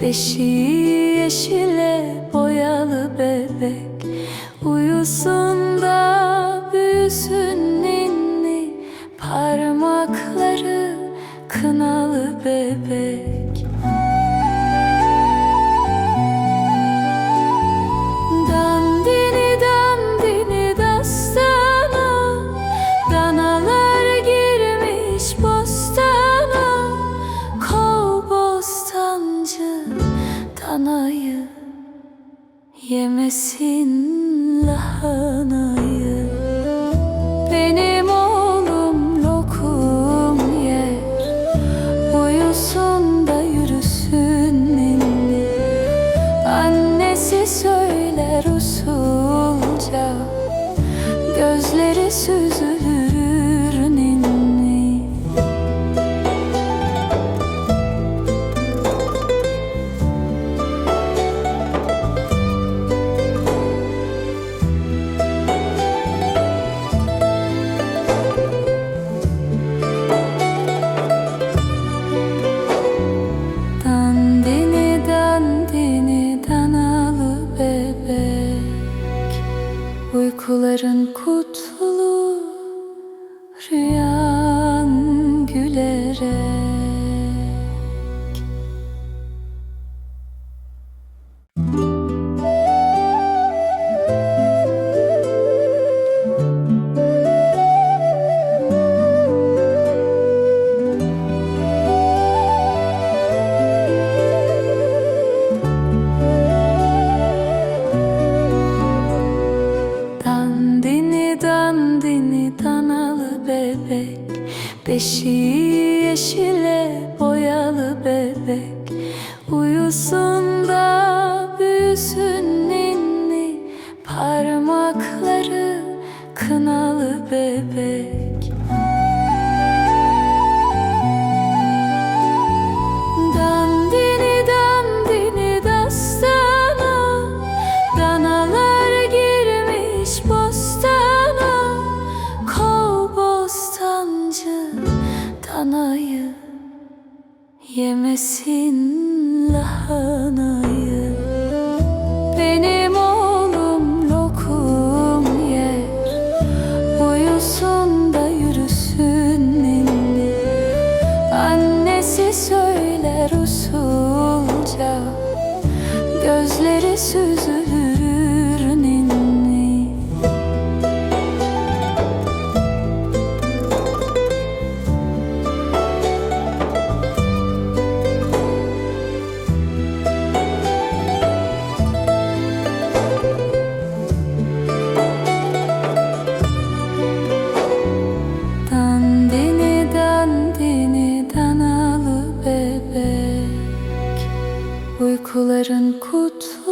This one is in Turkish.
Beşiği yeşile boyalı bebek. Uyusun da büyüsün ninni. Parmakları kınalı bebek Yemesin lahanayı. Benim oğlum lokum yer. Uyusun Beşiği yeşile boyalı bebek. Uyusun da büyüsün ninni. Parmakları kınalı bebek Yemesin lahanayı. Benim oğlum lokum yer. Uyusun da yürüsün ninni Annesi söyler usulca. Gözleri süzülür Uykuların kutlu